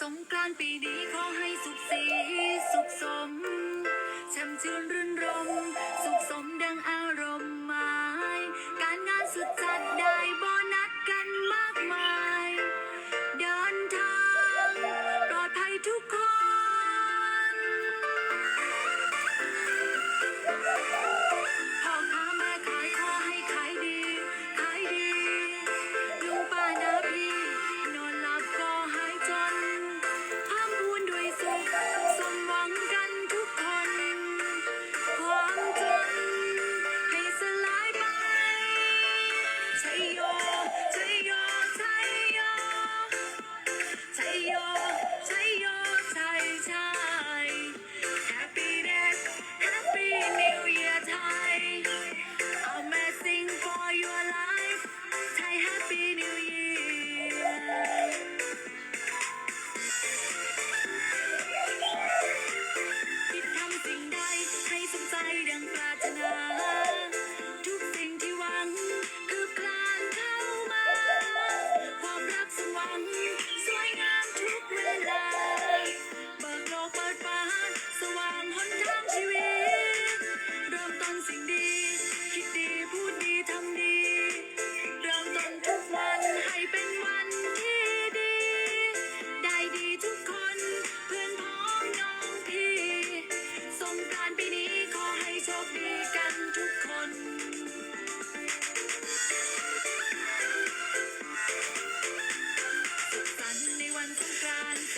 สงกรานต์ปีนี้ขอให้สุขสีสุขสมแช่มชื่น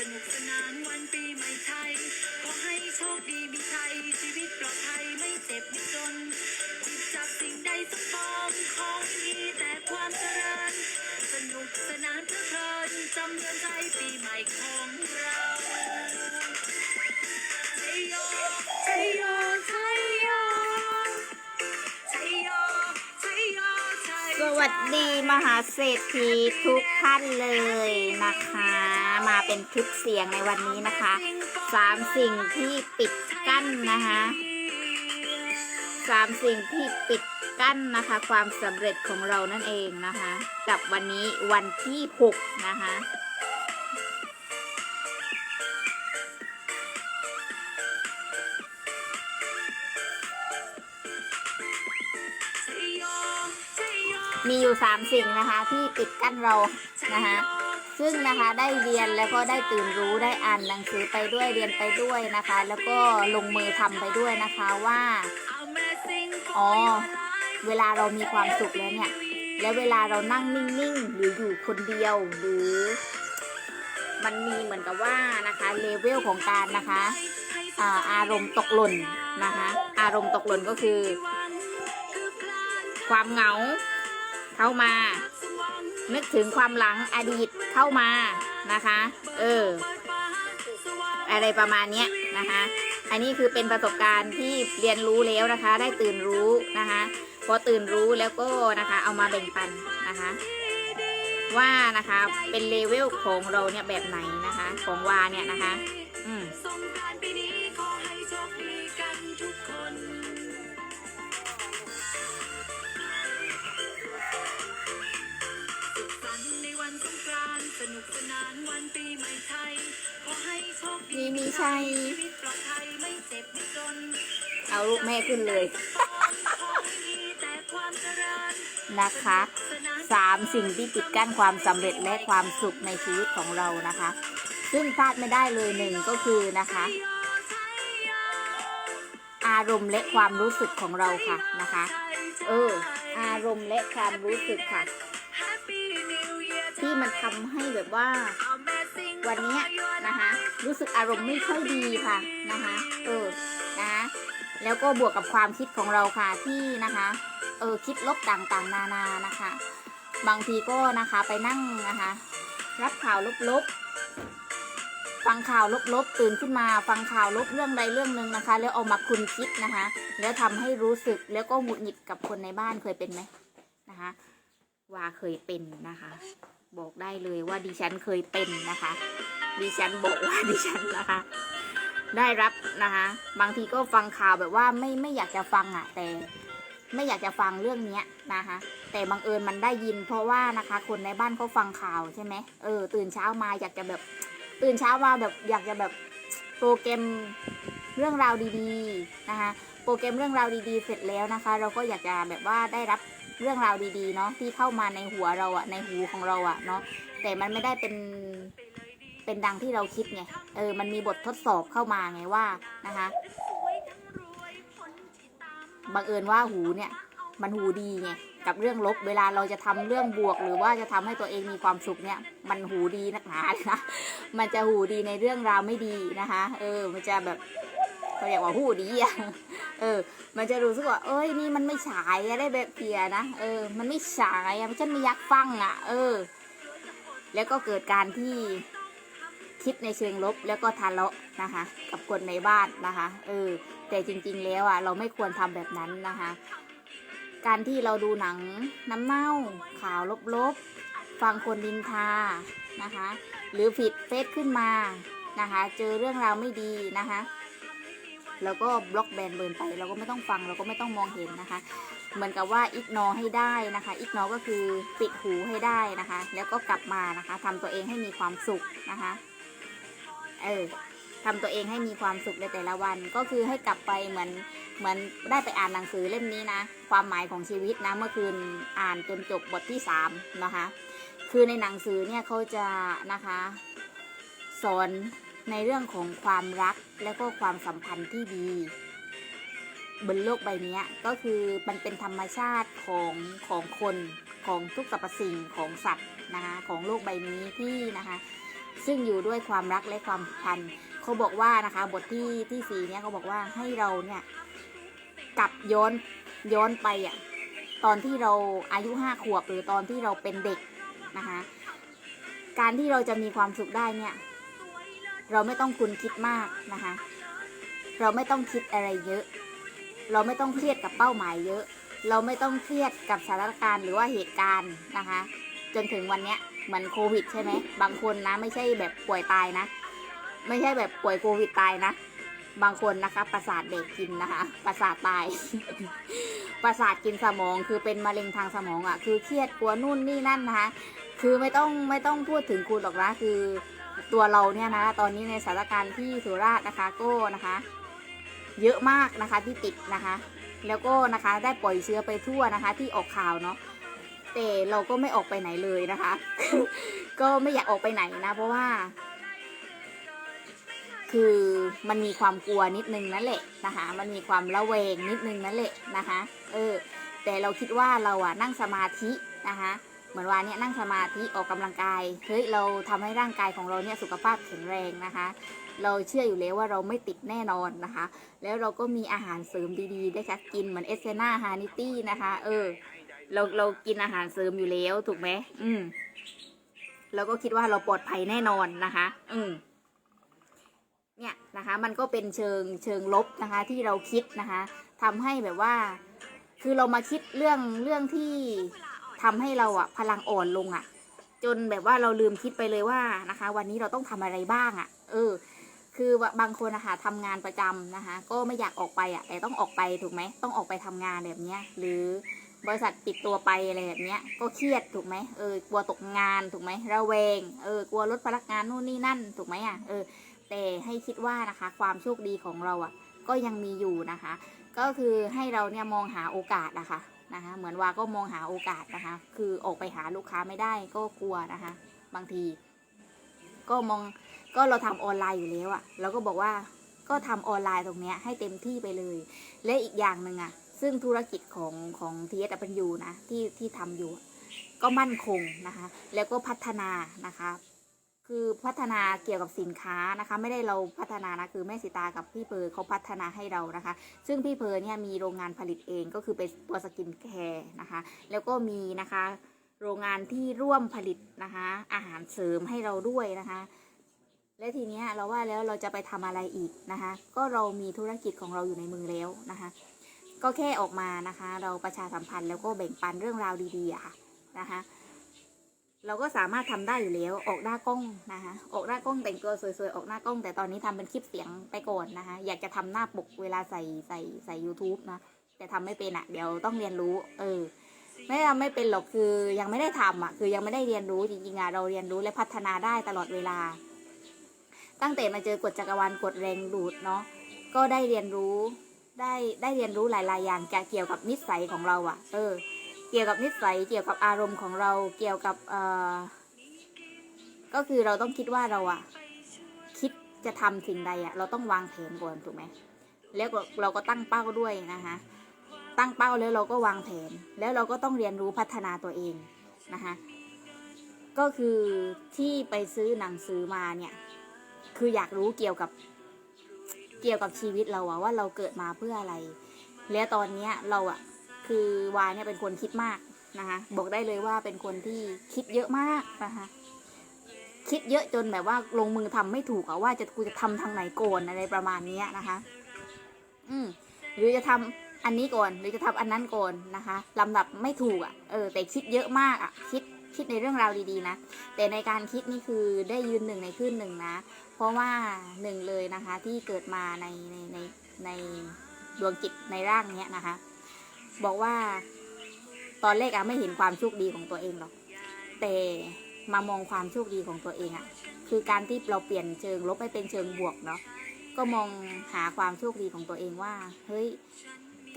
สนุกสนานวันปีใหม่ไทย ขอให้โชคดีมีชัยชีวิตปลอดภัยไม่เจ็บไม่จนหยิบจับสิ่งใดสมปองของมีแต่ความเจริญ สนุกสนานเพลิดเพลินจำเดือนใจปีใหม่ของเราชัยโยชัยโยชัยโยชัยโยชัยโยชัยโย สวัสดีมหาเศรษฐีทุกท่านเลยนะคะ มาเป็นคลิปเสียงในวันนี้นะคะสามสิ่งที่ปิดกั้นนะคะสามสิ่งที่ปิดกั้นนะคะ ความสำเร็จของเรานั่นเองนะคะ กับวันนี้วันที่หกนะคะมีอยู่สามสิ่งนะคะที่ปิดกั้นเรานะคะ ซึ่งนะคะได้เรียนแล้วก็ได้ตื่นรู้ได้อ่านหนังสือไปด้วยเรียนไปด้วยนะคะ แล้วก็ลงมือทำไปด้วยนะคะว่าอ๋อเวลาเรามีความสุขแล้วเนี่ย แล้วเวลาเรานั่งนิ่งๆ หรืออยู่คนเดียวหรือ มันมีเหมือนกับว่านะคะเลเวลของการนะคะอาอารมณ์ตกหล่นนะคะอารมณ์ตกหล่นก็คือ ความเหงาเข้ามา นึกถึงความหลังอดีตเข้ามานะคะ เออ อะไรประมาณนี้นะคะ อันนี้คือเป็นประสบการณ์ที่เรียนรู้แล้วนะคะ ได้ตื่นรู้นะคะ พอตื่นรู้แล้วก็นะคะ เอามาแบ่งปันนะคะ ว่านะคะเป็นเลเวลของเราเนี่ยแบบไหนนะคะ ของวาเนี่ยนะคะ อืม มีมีชัยชีวิตปลอดภัยไม่เจ็บไม่จนเอาลูกแม่ขึ้นเลยขอให้มีแต่ความเจริญนะคะสามสิ่งที่ปิดกั้นความสำเร็จและความสุขในชีวิตของเรานะคะ ซึ่งพลาดไม่ได้เลยหนึ่งก็คือนะคะ อารมณ์และความรู้สึกของเราค่ะนะคะ เออ อารมณ์และความรู้สึกค่ะ ที่มันทำให้แบบว่า วันเนี้ยนะคะ รู้สึกอารมณ์ไม่ค่อยดีค่ะนะคะ เออนะคะแล้วก็บวกกับความคิดของเราค่ะที่นะคะ เออคิดลบต่างๆ นานานะคะ บางทีก็นะคะไปนั่งนะคะ รับข่าวลบๆฟังข่าวลบๆตื่นขึ้นมา ฟังข่าวลบเรื่องใดเรื่องหนึ่งนะคะ แล้วเอามาคุณคิดนะคะ แล้วทำให้รู้สึกแล้วก็หงุดหงิดกับคนในบ้านเคยเป็นไหมนะคะว่าเคยเป็นนะคะ บอกได้เลยว่าดิฉันเคยเป็นนะคะ ดิฉันบอกว่าดิฉันนะคะ ได้รับนะคะ บางทีก็ฟังข่าวแบบว่าไม่ไม่อยากจะฟังอะ แต่ไม่อยากจะฟังเรื่องเนี้ยนะคะ แต่บังเอิญมันได้ยิน เพราะว่านะคะ คนในบ้านเขาฟังข่าวใช่ไหมเออตื่นเช้ามาอยากจะแบบ ตื่นเช้ามาแบบอยากจะแบบโปรแกรมเรื่องราวดีๆนะคะ โปรแกรมเรื่องราวดีๆ เสร็จแล้วนะคะ เราก็อยากจะแบบว่าได้รับเรื่องราวดีๆเนาะที่เข้ามาในหัวเราอะในหูของเราอะเนาะแต่มันไม่ได้เป็น เป็นดังที่เราคิดไง เออ มันมีบททดสอบเข้ามาไงว่านะคะ บังเอิญว่าหูเนี่ย มันหูดีไง กับเรื่องลบ เวลาเราจะทำเรื่องบวก หรือว่าจะทำให้ตัวเองมีความสุขเนี่ย มันหูดีนักหนาเลยนะ มันจะหูดีในเรื่องราวไม่ดีนะคะ เออ มันจะแบบเขาเรียกว่าหูดีอะเออ มันจะรู้สึกว่า เอ้ย นี่มันไม่ฉายได้แบบเพียนะ เออ มันไม่ฉายอะฉันไม่ยากฟังอะเออ แล้วก็เกิดการที่ คิดในเชิงลบแล้วก็ทะเลาะนะคะ กับคนในบ้านนะคะเออแต่จริงๆแล้วอะเราไม่ควรทำแบบนั้นนะคะ การที่เราดูหนังน้ำเน่าข่าวลบๆ ฟังคนดินทานะคะ หรือผิดเฟซขึ้นมานะคะ เจอเรื่องราวไม่ดีนะคะแล้วก็บล็อกแบนเบิร์นไป เราก็ไม่ต้องฟังเราก็ไม่ต้องมองเห็นนะคะ เหมือนกับว่าอิกนอให้ได้นะคะอิกนอก็คือปิดหูให้ได้นะคะ แล้วก็กลับมานะคะทำตัวเองให้มีความสุขนะคะ เออทำตัวเองให้มีความสุขในแต่ละวัน ก็คือให้กลับไปเหมือนเหมือนได้ไปอ่านหนังสือเล่มนี้นะ ความหมายของชีวิตนะเมื่อคืนอ่านจนจบบทที่สามนะคะ คือในหนังสือเนี่ยเขาจะนะคะ สอนในเรื่องของความรักและก็ความสัมพันธ์ที่ดี บนโลกใบนี้ก็คือมันเป็นธรรมชาติของของคนของทุกสรรพสิ่งของสัตว์นะคะของโลกใบนี้ที่นะคะ ซึ่งอยู่ด้วยความรักและความผูกพันเขาบอกว่านะคะบทที่ที่สี่เนี่ยเขาบอกว่าให้เราเนี่ยกลับย้อนย้อนไปอะตอนที่เราอายุห้าขวบหรือตอนที่เราเป็นเด็กนะคะการที่เราจะมีความสุขได้เนี่ย เราไม่ต้องคุณคิดมากนะคะ เราไม่ต้องคิดอะไรเยอะ เราไม่ต้องเครียดกับเป้าหมายเยอะ เราไม่ต้องเครียดกับสถานการณ์หรือว่าเหตุการณ์นะคะ จนถึงวันเนี้ย เหมือนโควิดใช่ไหมบางคนนะไม่ใช่แบบป่วยตายนะ ไม่ใช่แบบป่วยโควิดตายนะ บางคนนะคะ ประสาทเด็กกินนะคะ ประสาทตาย ประสาทกินสมองคือเป็นมะเร็งทางสมองอะ่ะ คือเครียดกลัวนู่นนี่นั่นนะคะ คือไม่ต้องไม่ต้องพูดถึงคุณหรอกนะคือตัวเราเนี่ยนะตอนนี้ในสถานการณ์ที่สุราษฎร์นะคะก็นะคะ เยอะมากนะคะที่ติดนะคะ แล้วก็นะคะได้ปล่อยเชื้อไปทั่วนะคะ ที่ออกข่าวเนาะ แต่เราก็ไม่ออกไปไหนเลยนะคะ ก็ไม่อยากออกไปไหนนะ เพราะว่า คือมันมีความกลัวนิดนึงนั่นแหละนะคะ มันมีความระแวงนิดนึงนั่นแหละนะคะ เออ แต่เราคิดว่าเราอะนั่งสมาธินะคะเหมือนว่าเนี่ยนั่งสมาธิออกกำลังกายเฮ้ยเราทำให้ร่างกายของเราเนี่ยสุขภาพแข็งแรงนะคะ เราเชื่ออยู่แล้วว่าเราไม่ติดแน่นอนนะคะ แล้วเราก็มีอาหารเสริมดีๆ ได้ชักกินเหมือนเอสเซนาฮานิตี้นะคะ เออ เราเรากินอาหารเสริมอยู่แล้วถูกไหมอืมเราก็คิดว่าเราปลอดภัยแน่นอนนะคะ อืมเนี่ยนะคะ มันก็เป็นเชิงเชิงลบนะคะ ที่เราคิดนะคะทำให้แบบว่า คือเรามาคิดเรื่องเรื่องที่ทำให้เราอะพลังอ่อนลงอะจนแบบว่าเราลืมคิดไปเลยว่านะคะ วันนี้เราต้องทำอะไรบ้างอะเออ คือว่าบางคนนะคะทำงานประจำนะคะ ก็ไม่อยากออกไปอะแต่ต้องออกไปถูกไหมต้องออกไปทำงานแบบเนี้ยหรือ บริษัทปิดตัวไปอะไรแบบเนี้ย ก็เครียดถูกไหมเออกลัวตกงานถูกไหมระแวงเออกลัวลดพนักงานนู่นนี่นั่นถูกไหมอะเออแต่ให้คิดว่านะคะ ความโชคดีของเราอะ ก็ยังมีอยู่นะคะ ก็คือให้เราเนี่ยมองหาโอกาสนะคะนะคะ เหมือนว่าก็มองหาโอกาสนะคะ คือออกไปหาลูกค้าไม่ได้ก็กลัวนะคะ บางที ก็มองก็เราทำออนไลน์อยู่แล้วอะ่ะเราก็บอกว่าก็ทำออนไลน์ตรงเนี้ยให้เต็มที่ไปเลย และอีกอย่างหนึ่งอะ่ะ ซึ่งธุรกิจของของทีเอสเป็นยูนะที่ที่ทำอยู่ ก็มั่นคงนะคะ แล้วก็พัฒนานะคะ คือพัฒนาเกี่ยวกับสินค้านะคะ ไม่ได้เราพัฒนานะคือแม่สิตากับพี่เพอเขาพัฒนาให้เรานะคะ ซึ่งพี่เพอเนี่ยมีโรงงานผลิตเองก็คือเป็นตัวสกินแคร์นะคะ แล้วก็มีนะคะโรงงานที่ร่วมผลิตนะคะ อาหารเสริมให้เราด้วยนะคะ และทีเนี้ยเราว่าแล้วเราจะไปทำอะไรอีกนะคะ ก็เรามีธุรกิจของเราอยู่ในมือแล้วนะคะ ก็แค่ออกมานะคะ เราประชาสัมพันธ์แล้วก็แบ่งปันเรื่องราวดีๆค่ะนะคะ เราก็สามารถทำได้อยู่แล้วออกหน้ากล้องนะคะ ออกหน้ากล้องแต่งตัวสวยๆออกหน้ากล้อง แต่ตอนนี้ทำเป็นคลิปเสียงไปก่อนนะคะ อยากจะทำหน้าปกเวลาใส่ใส่ใส่ YouTube นะแต่ทำไม่เป็นอะ่ะ เดี๋ยวต้องเรียนรู้ เออไม่ทำไม่เป็นหรอกคือยังไม่ได้ทำอะ คือยังไม่ได้เรียนรู้จริงๆอะเราเรียนรู้และพัฒนาได้ตลอดเวลา ตั้งแต่มาเจอกฎจักรวาลกฎแรงดูดเนาะก็ได้เรียนรู้ ได้ได้เรียนรู้หลาย ๆ อย่างเกี่ยวกับนิสัยของเราอะเออ เกี่ยวกับนิสัยเกี่ยวกับอารมณ์ของเราเกี่ยวกับเอ่อก็คือเราต้องคิดว่าเราอะคิดจะทำสิ่งใดอะเราต้องวางแผนก่อนถูกไหมแล้วเราเราก็ตั้งเป้าด้วยนะคะตั้งเป้าแล้วเราก็วางแผน แล้วเราก็ต้องเรียนรู้พัฒนาตัวเองนะคะก็คือที่ไปซื้อหนังสือมาเนี่ย คืออยากรู้เกี่ยวกับ เกี่ยวกับชีวิตเราอะว่าเราเกิดมาเพื่ออะไร แล้วตอนเนี้ยเราอะคือวายเนี่ยเป็นคนคิดมากนะคะบอกได้เลยว่าเป็นคนที่คิดเยอะมากนะคะคิดเยอะจนแบบว่าลงมือทำไม่ถูกอะว่าจะกูจะทำทางไหนก่อนอะไรประมาณเนี้ยนะคะ อืมหรือจะทำอันนี้ก่อนหรือจะทำอันนั้นก่อนนะคะลำดับไม่ถูกอะ่ะเออแต่คิดเยอะมากอะคิด คิดในเรื่องราวดีๆนะ แต่ในการคิดนี่คือได้ยืนหนึ่งในขึ้นหนึ่งนะ เพราะว่าหนึ่งเลยนะคะที่เกิดมาในในในในดวงจิตในร่างเนี้ยนะคะ บอกว่าตอนแรกอะไม่เห็นความโชคดีของตัวเองหรอก แต่มามองความโชคดีของตัวเองอะคือการที่เราเปลี่ยนเชิงลบให้เป็นเชิงบวกเนาะก็มองหาความโชคดีของตัวเองว่า เฮ้ย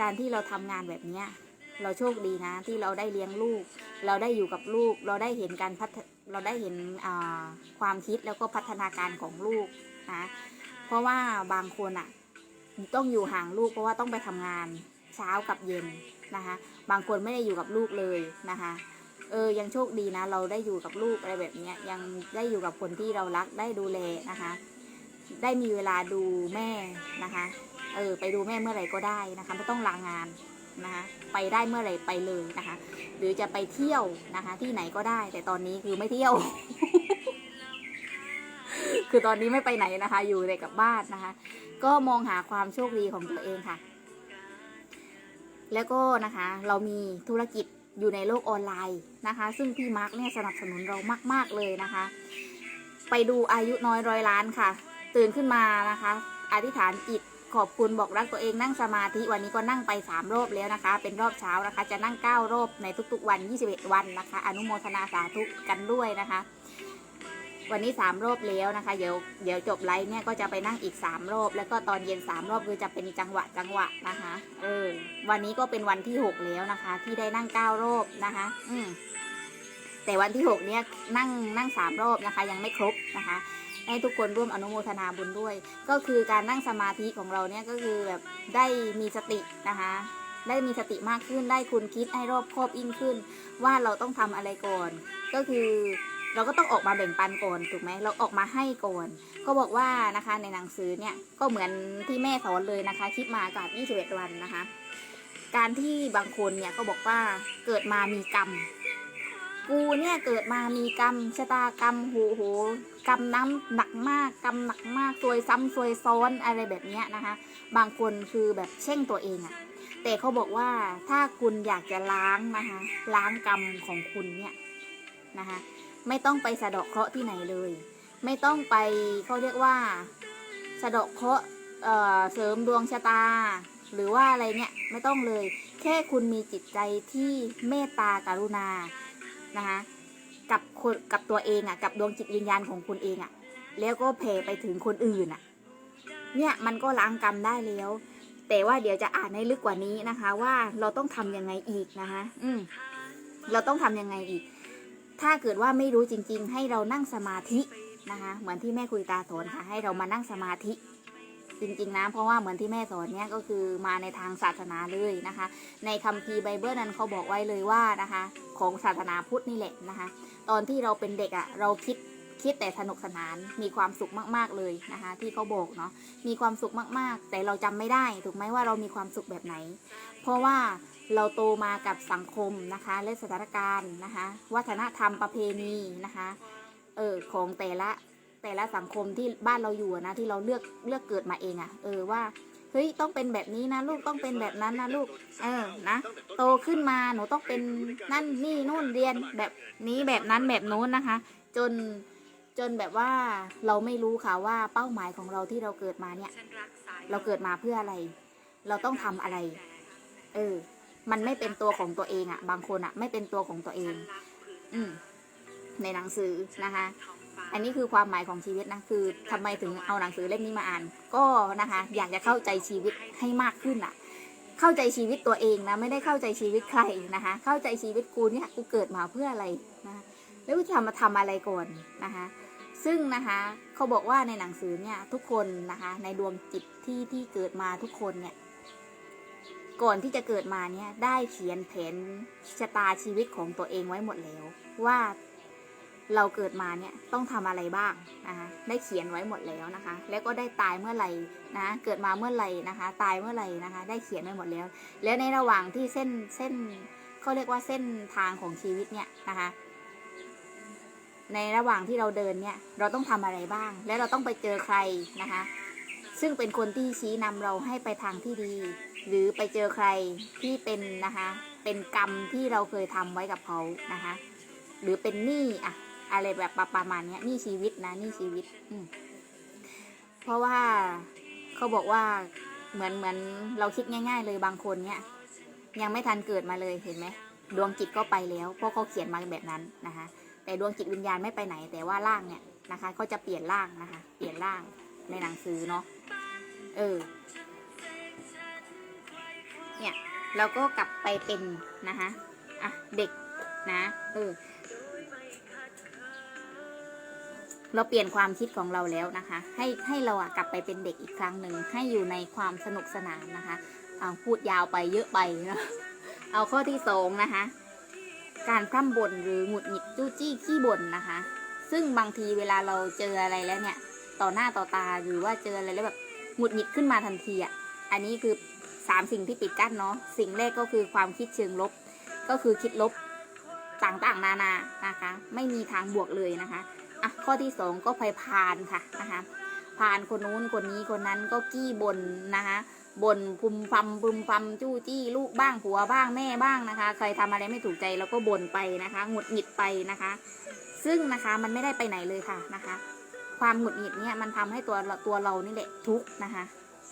การที่เราทำงานแบบเนี้ย เราโชคดีนะที่เราได้เลี้ยงลูก เราได้อยู่กับลูก เราได้เห็นการพัฒเราได้เห็นความคิดแล้วก็พัฒนาการของลูกนะเพราะว่าบางคนอะต้องอยู่ห่างลูกเพราะว่าต้องไปทำงานเช้ากับเย็นนะคะ บางคนไม่ได้อยู่กับลูกเลยนะคะ เออยังโชคดีนะ เราได้อยู่กับลูกอะไรแบบนี้ยยังได้อยู่กับคนที่เรารักได้ดูแลนะคะ ได้มีเวลาดูแม่นะคะ เออไปดูแม่เมื่อไหร่ก็ได้นะคะ ไม่ต้องลางาน นะคะไปได้เมื่อไหร่ไปเลยนะคะ หรือจะไปเที่ยวนะคะ ที่ไหนก็ได้ แต่ตอนนี้คือไม่เที่ยว คือตอนนี้ไม่ไปไหนนะคะ อยู่แต่กับบ้านนะคะ ก็มองหาความโชคดีของตัวเองค่ะ แล้วก็นะคะ เรามีธุรกิจอยู่ในโลกออนไลน์นะคะ ซึ่งพี่มาร์กเนี่ยสนับสนุนเรามาก ๆเลยนะคะ ไปดูอายุน้อยร้อยล้านค่ะ ตื่นขึ้นมานะคะ อธิษฐานจิต ขอบคุณบอกรักตัวเองนั่งสมาธิวันนี้ก็นั่งไป 3 รอบแล้วนะคะ เป็นรอบเช้านะคะ จะนั่ง 9 รอบในทุกๆวัน 21 วันนะคะ อนุโมทนาสาธุกันด้วยนะคะ วันนี้ 3 รอบแล้วนะคะ เดี๋ยวเดี๋ยวจบไลฟ์เนี่ยก็จะไปนั่งอีก 3 รอบ แล้วก็ตอนเย็น 3 รอบคือจะเป็นจังหวะจังหวะนะคะเออวันนี้ก็เป็นวันที่ 6 แล้วนะคะ ที่ได้นั่ง 9 รอบนะคะ อืมแต่วันที่ 6 เนี่ยนั่งนั่งสามรอบนะคะ ยังไม่ครบนะคะ ให้ทุกคนร่วมอนุโมทนาบุญด้วย ก็คือการนั่งสมาธิของเราเนี่ยก็คือแบบได้มีสตินะคะได้มีสติมากขึ้นได้คุณคิดให้รอบคอบยิ่งขึ้น ว่าเราต้องทำอะไรก่อน ก็คือเราก็ต้องออกมาแบ่งปันก่อนถูกไหมเราออกมาให้ก่อน ก็บอกว่านะคะในหนังสือเนี่ยก็เหมือนที่แม่สอนเลยนะคะคิดมากับ21วันนะคะ การที่บางคนเนี่ยก็บอกว่าเกิดมามีกรรม กูเนี่ยเกิดมามีกรรมชะตากรรมโหโหกรรมน้ำหนักมากกรรมหนักมากซวยซ้ำซวยซ้อนอะไรแบบเนี้ยนะคะ บางคนคือแบบเช่งตัวเองอะแต่เขาบอกว่าถ้าคุณอยากจะล้างนะคะล้างกรรมของคุณเนี่ยนะคะไม่ต้องไปสะเดาะเคราะห์ที่ไหนเลย ไม่ต้องไปเขาเรียกว่าสะเดาะเคราะห์เอ่อเสริมดวงชะตา หรือว่าอะไรเนี่ยไม่ต้องเลย แค่คุณมีจิตใจที่เมตตากรุณา นะคะกับคนกับตัวเองอะ่ะ กับดวงจิตวิญญาณของคุณเองอะ่ะ แล้วก็แผ่ไปถึงคนอื่นอะ่ะ เนี่ยมันก็ล้างกรรมได้แล้ว แต่ว่าเดี๋ยวจะอ่านให้ลึกกว่านี้นะคะ ว่าเราต้องทำยังไงอีกนะคะ อืมเราต้องทำยังไงอีก ถ้าเกิดว่าไม่รู้จริง ๆ ให้เรานั่งสมาธินะคะ เหมือนที่แม่คุยตาสอนค่ะ ให้เรามานั่งสมาธิ จริงๆนะเพราะว่าเหมือนที่แม่สอนเนี่ยก็คือมาในทางศาสนาเลยนะคะ ในคัมภีร์ไบเบิลนั้นเขาบอกไว้เลยว่านะคะ ของศาสนาพุทธนี่แหละนะคะ ตอนที่เราเป็นเด็กอะ่ะเราคิดคิดแต่สนุกสนานมีความสุขมากๆเลยนะคะ ที่เขาบอกเนาะมีความสุขมากๆ แต่เราจำไม่ได้ถูกไหมว่าเรามีความสุขแบบไหน เพราะว่าเราโตมากับสังคมนะคะ และสถานการณ์นะคะ วัฒนธรรมประเพณีนะคะเออของแต่ละ แต่ละสังคมที่บ้านเราอยู่นะที่เราเลือกเลือกเกิดมาเองอะ่ะ เออว่าเฮ้ยต้องเป็นแบบนี้นะลูกต้องเป็นแบบนั้นนะลูก เออนะโตขึ้นมาหนูต้องเป็นนั่นนี่นู่นเรียนแบบนี้แบบนั้นแบบโน้นนะคะ จนจนแบบว่าเราไม่รู้ค่ะว่าเป้าหมายของเราที่เราเกิดมาเนี่ย เราเกิดมาเพื่ออะไร เราต้องทำอะไร เออ มันไม่เป็นตัวของตัวเองอะ่ะ บางคนอะ่ะ ไม่เป็นตัวของตัวเอง อืมในหนังสือนะคะ อันนี้คือความหมายของชีวิตนะคือทำไมถึงเอาหนังสือเล่มนี้มาอ่าน ก็นะคะ อยากจะเข้าใจชีวิตให้มากขึ้นอะเข้าใจชีวิตตัวเองนะไม่ได้เข้าใจชีวิตใครนะคะ เข้าใจชีวิตกูเนี่ยกูเกิดมาเพื่ออะไรนะแล้วกูจะมาทำอะไรก่อนนะคะซึ่งนะคะเขาบอกว่าในหนังสือเนี่ยทุกคนนะคะ ในดวงจิตที่ที่เกิดมาทุกคนเนี่ย ก่อนที่จะเกิดมาเนี่ยได้เขียนแผนชะตาชีวิตของตัวเองไว้หมดแล้ว ว่า เราเกิดมาเนี่ยต้องทำอะไรบ้างนะคะได้เขียนไว้หมดแล้วนะคะ แล้วก็ได้ตายเมื่อไหร่นะเกิดมาเมื่อไหร่นะคะ ตายเมื่อไหร่นะคะ ได้เขียนไว้หมดแล้ว แล้วในระหว่างที่เส้นเส้นเขาเรียกว่าเส้นทางของชีวิตเนี่ยนะคะ ในระหว่างที่เราเดินเนี่ยเราต้องทำอะไรบ้าง และเราต้องไปเจอใครนะคะ ซึ่งเป็นคนที่ชี้นำเราให้ไปทางที่ดี หรือไปเจอใครที่เป็นนะคะ เป็นกรรมที่เราเคยทำไว้กับเขานะคะ หรือเป็นหนี้อะ อะไรแบบประมาณนี้นี้ชีวิตนะนี้ชีวิต อืเพราะว่าเขาบอกว่าเหมือนเหมือนเราคิดง่าย ๆ เลยบางคนเนี่ย ยังไม่ทันเกิดมาเลยเห็นไหมดวงจิตก็ไปแล้วเพราะเขาเขียนมาแบบนั้นนะคะ แต่ดวงจิตวิญญาณไม่ไปไหน แต่ว่าร่างเนี่ยนะคะเขาจะเปลี่ยนร่างนะคะ เปลี่ยนร่างในหนังสือเนาะเออ เนี่ยเราก็กลับไปเป็นนะคะอะเด็กนะ เออ เราเปลี่ยนความคิดของเราแล้วนะคะ ให้ให้เราอะกลับไปเป็นเด็กอีกครั้งหนึ่งให้อยู่ในความสนุกสนานนะคะเอาพูดยาวไปเยอะไปนะเอาข้อที่สองนะคะ การพร่ำบ่นหรือหงุดหงิดจู้จี้ขี้บ่นนะคะ ซึ่งบางทีเวลาเราเจออะไรแล้วเนี่ย ต่อหน้าต่อตาหรือว่าเจออะไรแล้วแบบหงุดหงิดขึ้นมาทันทีอะอันนี้คือสามสิ่งที่ปิดกั้นเนาะสิ่งแรกก็คือความคิดเชิงลบ ก็คือคิดลบต่างๆนานานะคะ ไม่มีทางบวกเลยนะคะ อะข้อที่สองก็พยพานค่ะนะคะพานคนนู้นคนนี้คนนั้นก็กี้บนนะคะบ่นพุมพำพึมพำจู้จี้ลูกบ้างผัวบ้างแม่บ้างนะคะ ใครทำอะไรไม่ถูกใจเราก็บ่นไปนะคะหงุดหงิดไปนะคะ ซึ่งนะคะมันไม่ได้ไปไหนเลยค่ะนะคะ ความหงุดหงิดเนี่ยมันทำให้ตัวตัวเรานี่แหละทุกนะคะ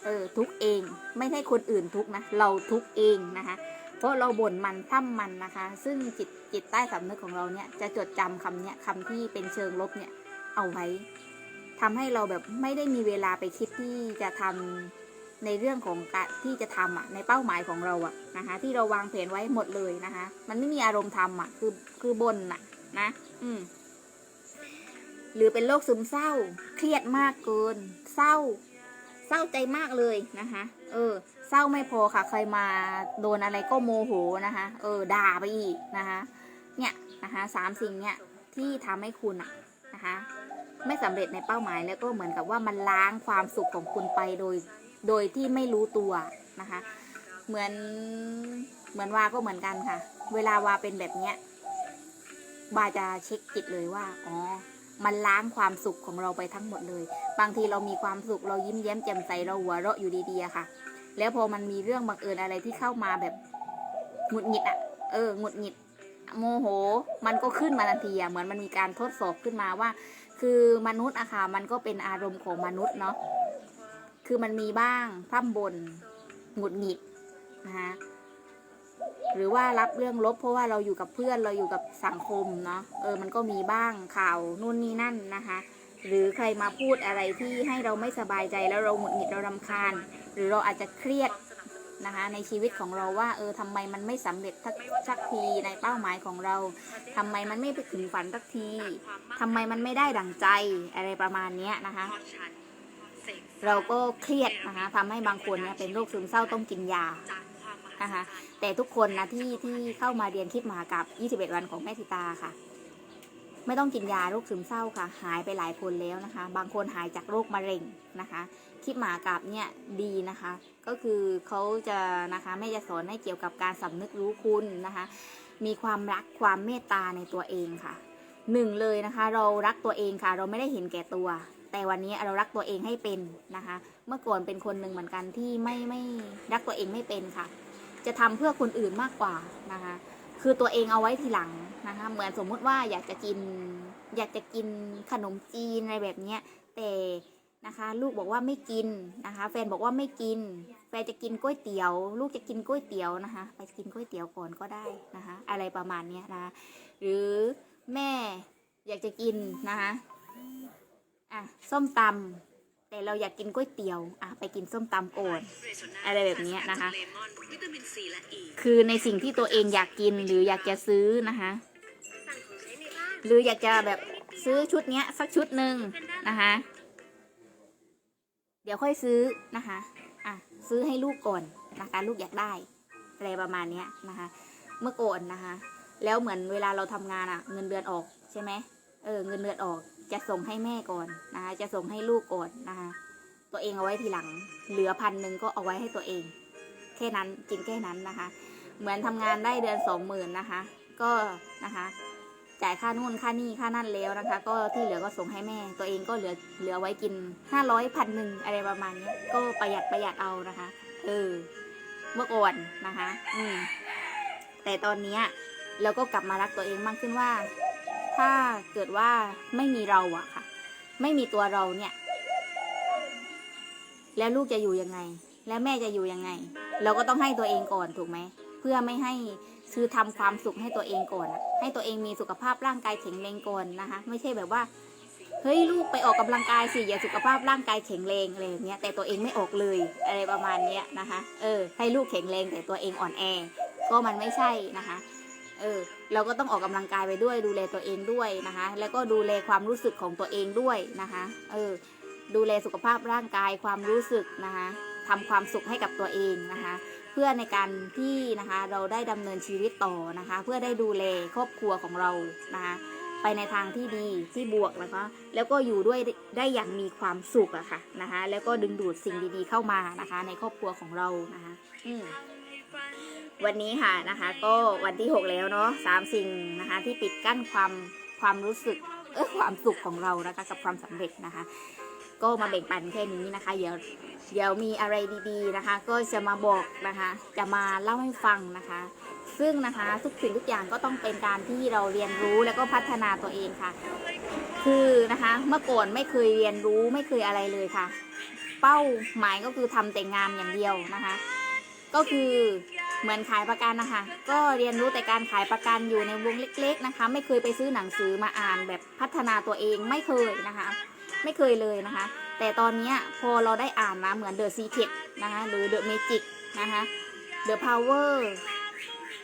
เออทุกเองไม่ใช่คนอื่นทุกนะ เราทุกเองนะคะ เพราะเราบ่นมันพร่ำมันนะคะ ซึ่งจิตจิตใต้สำนึกของเราเนี่ยจะจดจำคำเนี้ยคำที่เป็นเชิงลบเนี่ยเอาไว้ทำให้เราแบบไม่ได้มีเวลาไปคิดที่จะทำในเรื่องของการที่จะทำอะในเป้าหมายของเราอะนะคะ ที่เราวางแผนไว้หมดเลยนะคะ มันไม่มีอารมณ์ทำอะคือคือบนอะนะ อืมหรือเป็นโรคซึมเศร้า เครียดมากเกิน เศร้า เศร้าใจมากเลยนะคะ เออ เศร้าไม่พอค่ะ ใครมาโดนอะไรก็โมโหนะคะ เออด่าไปอีกนะคะ เนี่ยนะคะสามสิ่งเนี่ยที่ทำให้คุณอะนะคะ ไม่สำเร็จในเป้าหมายแล้วก็เหมือนกับว่ามันล้างความสุขของคุณไปโดย โดยที่ไม่รู้ตัวนะคะ เหมือนเหมือนวาก็เหมือนกันค่ะ เวลาวาเป็นแบบเนี้ยบาจะเช็คจิตเลยว่า อ๋อ มันล้างความสุขของเราไปทั้งหมดเลย บางทีเรามีความสุขเรายิ้มแย้มแจ่มใสเราหัวเราะอยู่ดีๆอะค่ะ แล้วพอมันมีเรื่องบังเอิญอะไรที่เข้ามาแบบหงุดหงิดอะเออหงุดหงิดโมโห มันก็ขึ้นมาทันทีอะเหมือนมันมีการทดสอบขึ้นมาว่า คือมนุษย์อะค่ะมันก็เป็นอารมณ์ของมนุษย์เนาะคือมันมีบ้างพร่ำบนหงุดหงิดนะคะหรือว่ารับเรื่องลบเพราะว่าเราอยู่กับเพื่อนเราอยู่กับสังคมเนาะเออมันก็มีบ้างข่าวนู่นนี่นั่นนะคะ หรือใครมาพูดอะไรที่ให้เราไม่สบายใจแล้วเราหงุดหงิดเรารำคาญ หรือเราอาจจะเครียดนะคะในชีวิตของเราว่าเออทำไมมันไม่สำเร็จสักทีในเป้าหมายของเราทำไมมันไม่ไปถึงฝันสักทีทำไมมันไม่ได้ดั่งใจอะไรประมาณนี้นะคะ เราก็เครียดนะคะทำให้บางคนเนี่ยเป็นโรคซึมเศร้าต้องกินยานะคะแต่ทุกคนนะที่ที่เข้ามาเรียนคิดมหากับ21 วันของแม่ทิตาค่ะ ไม่ต้องกินยาโรคซึมเศร้าค่ะ หายไปหลายคนแล้วนะคะ บางคนหายจากโรคมะเร็งนะคะคิดหมากับเนี่ยดีนะคะ ก็คือเขาจะนะคะแม่จะสอนให้เกี่ยวกับการสำนึกรู้คุณนะคะ มีความรักความเมตตาในตัวเองค่ะหนึ่งเลยนะคะ เรารักตัวเองค่ะ เราไม่ได้เห็นแก่ตัว แต่วันนี้เรารักตัวเองให้เป็นนะคะ เมื่อก่อนเป็นคนหนึ่งเหมือนกันที่ไม่ไม่รักตัวเองไม่เป็นค่ะ จะทำเพื่อคนอื่นมากกว่านะคะ คือตัวเองเอาไว้ทีหลัง นะคะ เหมือนสมมุติว่าอยากจะกิน อยากจะกินขนมจีนอะไรแบบเนี้ยแต่นะคะลูกบอกว่าไม่กินนะคะ แฟนบอกว่าไม่กิน แฟนจะกินก๋วยเตี๋ยว ลูกจะกินก๋วยเตี๋ยวนะคะ ไปกินก๋วยเตี๋ยวก่อนก็ได้นะคะ อะไรประมาณเนี้ยนะคะหรือแม่อยากจะกินนะคะอะส้มตำแต่เราอยากกินก๋วยเตี๋ยวอะไปกินส้มตำก่อนอะไรแบบเนี้ยนะคะวิตามินซีและอีคือในสิ่งที่ตัวเองอยากกินหรืออยากจะซื้อนะคะ หรืออยากจะแบบซื้อชุดเนี้ยสักชุดหนึ่งนะคะ เดี๋ยวค่อยซื้อนะคะ อะซื้อให้ลูกก่อนนะคะ ลูกอยากได้อะไรประมาณเนี้ยนะคะ เมื่อก่อนนะคะ แล้วเหมือนเวลาเราทำงานอะ่ะ เงินเดือนออกใช่ไหมเออ เงินเดือนออกจะส่งให้แม่ก่อนนะคะ จะส่งให้ลูกก่อนนะคะ ตัวเองเอาไว้ทีหลัง เหลือพันหนึ่งก็เอาไว้ให้ตัวเอง แค่นั้นกินแค่นั้นนะคะ เหมือนทำงานได้เดือนสองหมื่นนะคะ ก็นะคะ จ่ายค่านู่นค่านี่ค่านั่นแล้วนะคะ ก็ที่เหลือก็ส่งให้แม่ ตัวเองก็เหลือเหลือไว้กินห้าร้อยพันหนึ่งอะไรประมาณนี้ก็ประหยัดประหยัดเอานะคะเออเมื่อก่อนนะคะ อืมแต่ตอนนี้เราก็กลับมารักตัวเองมากขึ้นว่า ถ้าเกิดว่าไม่มีเราอะค่ะ ไม่มีตัวเราเนี่ย แล้วลูกจะอยู่ยังไง แล้วแม่จะอยู่ยังไง เราก็ต้องให้ตัวเองก่อนถูกไหม เพื่อไม่ให้คือทำความสุขให้ตัวเองก่อน ให้ตัวเองมีสุขภาพร่างกายแข็งแรงก่อนนะคะ ไม่ใช่แบบว่าเฮ้ยลูกไปออกกำลังกายสิอย่าสุขภาพร่างกายแข็งแรงอะไรอย่างเงี้ยแต่ตัวเองไม่ออกเลยอะไรประมาณเนี้ยนะคะ เออ ให้ลูกแข็งแรงแต่ตัวเองอ่อนแอ ก็มันไม่ใช่นะคะ เออ เราก็ต้องออกกำลังกายไปด้วยดูแลตัวเองด้วยนะคะ แล้วก็ดูแลความรู้สึกของตัวเองด้วยนะคะ เออ ดูแลสุขภาพร่างกายความรู้สึกนะคะทำความสุขให้กับตัวเองนะคะ เพื่อในการที่นะคะเราได้ดำเนินชีวิตต่อนะคะ เพื่อได้ดูแลครอบครัวของเรานะคะไปในทางที่ดีที่บวกนะคะ แล้วก็อยู่ด้วยได้อย่างมีความสุขอะค่ะนะคะ แล้วก็ดึงดูดสิ่งดีๆเข้ามานะคะ ในครอบครัวของเรานะคะอืวันนี้ค่ะนะคะ ก็วันที่ 6 แล้วเนาะสามสิ่งนะคะ ที่ปิดกั้นความความรู้สึกเออความสุขของเรานะคะกับความสำเร็จนะคะ ก็มาแบ่งปันแค่นี้นะคะ เดี๋ยวเดี๋ยวมีอะไรดีๆนะคะ ก็จะมาบอกนะคะ จะมาเล่าให้ฟังนะคะ ซึ่งนะคะทุกสิ่งทุกอย่างก็ต้องเป็นการที่เราเรียนรู้แล้วก็พัฒนาตัวเองค่ะ คือนะคะเมื่อก่อนไม่เคยเรียนรู้ไม่เคยอะไรเลยค่ะ เป้าหมายก็คือทำแต่งานอย่างเดียวนะคะ ก็คือเหมือนขายประกันนะคะ ก็เรียนรู้แต่การขายประกันอยู่ในวงเล็ก ๆนะคะ ไม่เคยไปซื้อหนังสือมาอ่านแบบพัฒนาตัวเองไม่เคยนะคะ ไม่เคยเลยนะคะ แต่ตอนนี้พอเราได้อ่านนะเหมือน The Secret นะคะ หรือ The Magic นะคะ The Power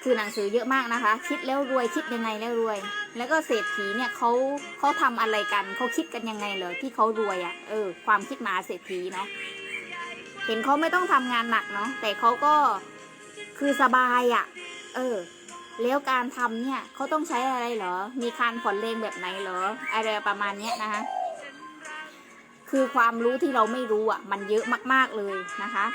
คือหนังสือเยอะมากนะคะ คิดแล้วรวยคิดยังไงแล้วรวย แล้วก็เศรษฐีเนี่ยเขาเขาทำอะไรกันเขาคิดกันยังไงเหรอที่เขารวยอะ่ะเออความคิดมาเศรษฐีเนาะเห็นเขาไม่ต้องทำงานหนักเนาะแต่เขาก็คือสบายอะ่ะ เออ แล้วการทำเนี่ยเขาต้องใช้อะไรเหรอ มีการผ่อนเลงแบบไหนเหรอ อะไรประมาณเนี้ยนะคะ คือความรู้ที่เราไม่รู้อะ มันเยอะมากๆเลยนะคะ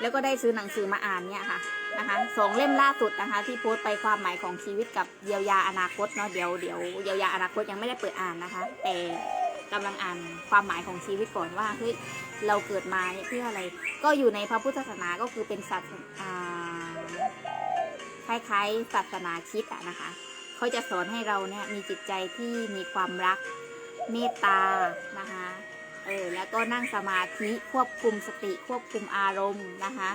แล้วก็ได้ซื้อหนังสือมาอ่านเนี่ยค่ะนะคะสองเล่มล่าสุดนะคะ ที่โพสต์ไปความหมายของชีวิตกับเยียวยาอนาคตเนาะเดี๋ยวเดี๋ยวเยียวยาอนาคตยังไม่ได้เปิดอ่านนะคะ แต่กำลังอ่านความหมายของชีวิตก่อนว่าเฮ้ยเราเกิดมาเนี่ยเพื่ออะไร ก็อยู่ในพระพุทธศาสนาก็คือเป็นศาสอ่าคล้ายๆศาสนาคิดอะนะคะ เขาจะสอนให้เราเนี่ยมีจิตใจที่มีความรัก เมตตานะคะเออแล้วก็นั่งสมาธิควบคุมสติควบคุมอารมณ์นะคะ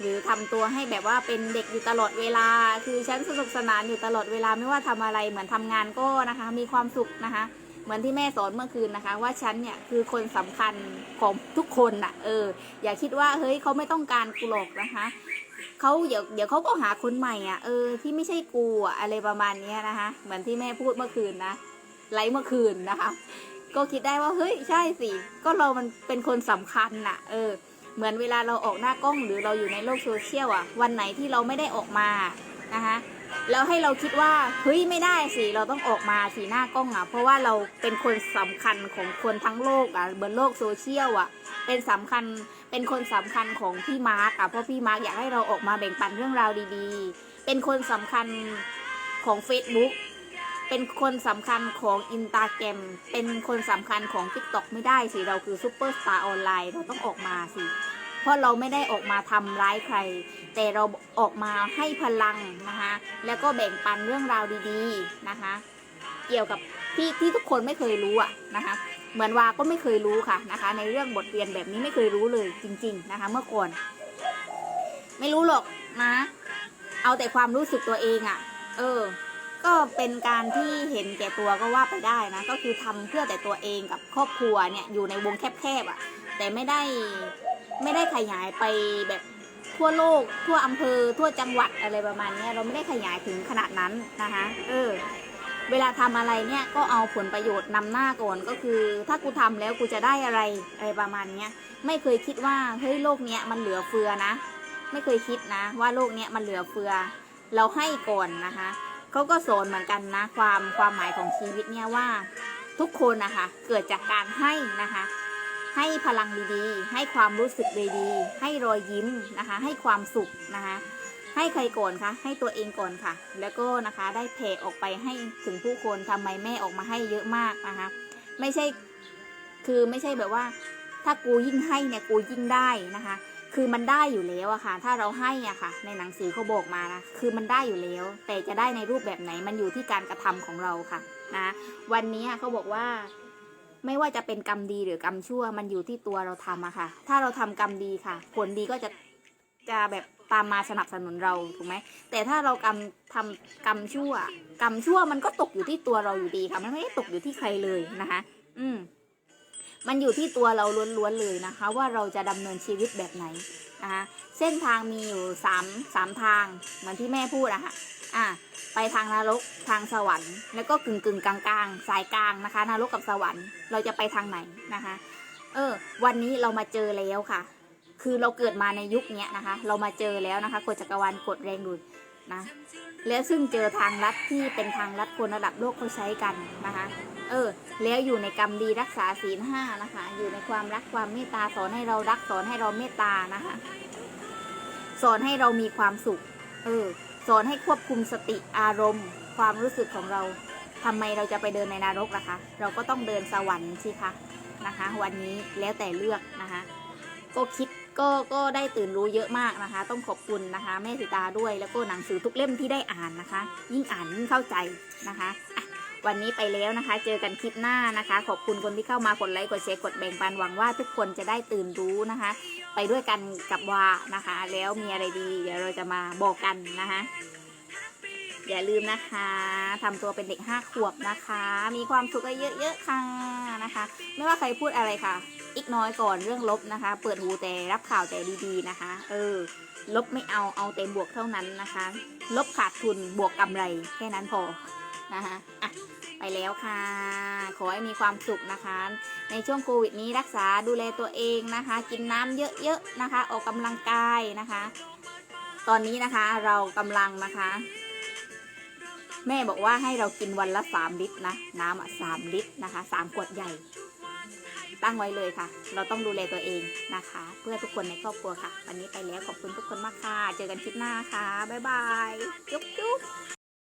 หรือทำตัวให้แบบว่าเป็นเด็กอยู่ตลอดเวลา คือฉันสนุกสนานอยู่ตลอดเวลาไม่ว่าทำอะไรเหมือนทำงานก็นะคะ มีความสุขนะคะ เหมือนที่แม่สอนเมื่อคืนนะคะ ว่าฉันเนี่ยคือคนสำคัญของทุกคนน่ะ เออ อย่าคิดว่าเฮ้ยเขาไม่ต้องการกูหรอกนะคะเขาเดี๋ยวเดี๋ยวเขาก็หาคนใหม่อะเออที่ไม่ใช่กูอะอะไรประมาณนี้นะคะ เหมือนที่แม่พูดเมื่อคืนนะ ไลฟ์เมื่อคืนนะคะ ก็คิดได้ว่าเฮ้ยใช่สิก็เรามันเป็นคนสำคัญน่ะ เออ เหมือนเวลาเราออกหน้ากล้องหรือเราอยู่ในโลกโซเชียลอะวันไหนที่เราไม่ได้ออกมานะคะแล้วให้เราคิดว่าเฮ้ยไม่ได้สิเราต้องออกมาสีหน้ากล้องอะเพราะว่าเราเป็นคนสำคัญของคนทั้งโลกอะบนโลกโซเชียลอะเป็นสำคัญเป็นคนสำคัญของพี่มาร์กอะเพราะพี่มาร์กอยากให้เราออกมาแบ่งปันเรื่องราวดีๆ เป็นคนสำคัญของ Facebook เป็นคนสำคัญของอินตาแกรมเป็นคนสำคัญของ t ิ k t o k ไม่ได้สิ เราคือซูเปอร์สตาร์ออนไลน์เราต้องออกมาสิ เพราะเราไม่ได้ออกมาทำร้ายใคร แต่เราออกมาให้พลังนะคะ แล้วก็แบ่งปันเรื่องราวดีๆนะคะ เกี่ยวกับที่ที่ทุกคนไม่เคยรู้อะนะคะเหมือนวาก็ไม่เคยรู้ค่ะนะคะ ในเรื่องบทเรียนแบบนี้ไม่เคยรู้เลยจริง ๆนะคะ เมื่อก่อน ไม่รู้หรอกนะ เอาแต่ความรู้สึกตัวเองอะเออ ก็เป็นการที่เห็นแก่ตัวก็ว่าไปได้นะ ก็คือทำเพื่อแต่ตัวเองกับครอบครัวเนี่ยอยู่ในวงแคบๆอะ่ะ แต่ไม่ได้ไม่ได้ขยายไปแบบทั่วโลก ทั่วอำเภอ ทั่วจังหวัดอะไรประมาณนี้เราไม่ได้ขยายถึงขนาดนั้นนะคะเออเวลาทำอะไรเนี่ยก็เอาผลประโยชน์นำหน้าก่อนก็คือ ถ้ากูทำแล้วกูจะได้อะไรอะไรประมาณเนี้ยไม่เคยคิดว่าเฮ้ยโลกเนี้ยมันเหลือเฟือนะ ไม่เคยคิดนะ ว่าโลกเนี้ยมันเหลือเฟือ เราให้ก่อนนะคะ เขาก็สอนเหมือนกันนะความความหมายของชีวิตเนี่ยว่าทุกคนนะคะเกิดจากการให้นะคะ ให้พลังดีๆ ให้ความรู้สึกดีๆให้รอยยิ้มนะคะ ให้ความสุขนะคะ ให้ใครก่อนคะให้ตัวเองก่อนค่ะ แล้วก็นะคะได้แผ่ออกไปให้ถึงผู้คนทำไมแม่ออกมาให้เยอะมากนะคะ ไม่ใช่คือไม่ใช่แบบว่า ถ้ากูยิ่งให้เนี่ยกูยิ่งได้นะคะ คือมันได้อยู่แล้วอะค่ะ ถ้าเราให้อะค่ะ ในหนังสือเขาบอกมานะคือมันได้อยู่แล้ว แต่จะได้ในรูปแบบไหนมันอยู่ที่การกระทำของเราค่ะนะวันนี้เขาบอกว่า ไม่ว่าจะเป็นกรรมดีหรือกรรมชั่ว มันอยู่ที่ตัวเราทำอะค่ะ ถ้าเราทำกรรมดีค่ะ ผลดีก็จะจะแบบตามมาสนับสนุนเราถูกไหมแต่ถ้าเรากรรมทำกรรมชั่ว กรรมชั่วมันก็ตกอยู่ที่ตัวเราอยู่ดีค่ะ มันไม่ได้ตกอยู่ที่ใครเลยนะคะ อืม มันอยู่ที่ตัวเราล้วนๆเลยนะคะ ว่าเราจะดำเนินชีวิตแบบไหนนะคะเส้นทางมีอยู่สามสามทางเหมือนที่แม่พูดอะค่ะอะไปทางนรกทางสวรรค์ แล้วก็กึ่งกึ่งๆกลางๆสายกลางนะคะนรกกับสวรรค์เราจะไปทางไหนนะคะ เออ วันนี้เรามาเจอแล้วค่ะ คือเราเกิดมาในยุคนี้นะคะ เรามาเจอแล้วนะคะกฎจักรวาลกฎแรงดูดนะ แล้วซึ่งเจอทางลัดที่เป็นทางลัดคนระดับโลกเขาใช้กันนะคะ เออ แล้วอยู่ในกรรมดีรักษาศีลห้านะคะ อยู่ในความรักความเมตตาสอนให้เรารักสอนให้เราเมตตานะคะ สอนให้เรามีความสุข เออ สอนให้ควบคุมสติอารมณ์ ความรู้สึกของเราทำไมเราจะไปเดินในนรกล่ะคะ เราก็ต้องเดินสวรรค์สิคะนะคะ วันนี้แล้วแต่เลือกนะคะ ก็คิด ก็ก็ได้ตื่นรู้เยอะมากนะคะ ต้องขอบคุณนะคะ แม่สิตาด้วยแล้วก็หนังสือทุกเล่มที่ได้อ่านนะคะ ยิ่งอ่านยิ่งเข้าใจนะคะวันนี้ไปแล้วนะคะ เจอกันคลิปหน้านะคะ ขอบคุณคนที่เข้ามากดไลค์ กดแชร์ กดแบ่งปัน หวังว่าทุกคนจะได้ตื่นรู้นะคะ ไปด้วยกันกับวานะคะ แล้วมีอะไรดี เดี๋ยวเราจะมาบอกกันนะคะ อย่าลืมนะคะทำตัวเป็นเด็กห้าขวบนะคะ มีความสุขเยอะๆค่ะนะคะ ไม่ว่าใครพูดอะไรค่ะ อีกน้อยก่อนเรื่องลบนะคะ เปิดหูแต่รับข่าวแต่ดีๆนะคะ เออ ลบไม่เอาเอาแต่บวกเท่านั้นนะคะ ลบขาดทุนบวกกำไรแค่นั้นพอนะคะอะไปแล้วค่ะ ขอให้มีความสุขนะคะ ในช่วงโควิดนี้รักษาดูแลตัวเองนะคะ กินน้ำเยอะๆนะคะ ออกกำลังกายนะคะ ตอนนี้นะคะเรากำลังนะคะ แม่บอกว่าให้เรากินวันละสามลิตรนะ น้ำอะสามลิตรนะคะสามขวดใหญ่ ตั้งไว้เลยค่ะ เราต้องดูแลตัวเองนะคะ เพื่อทุกคนในครอบครัวค่ะ วันนี้ไปแล้วขอบคุณทุกคนมากค่ะ เจอกันคลิปหน้าค่ะ บ๊ายบาย จุ๊บจุ๊บ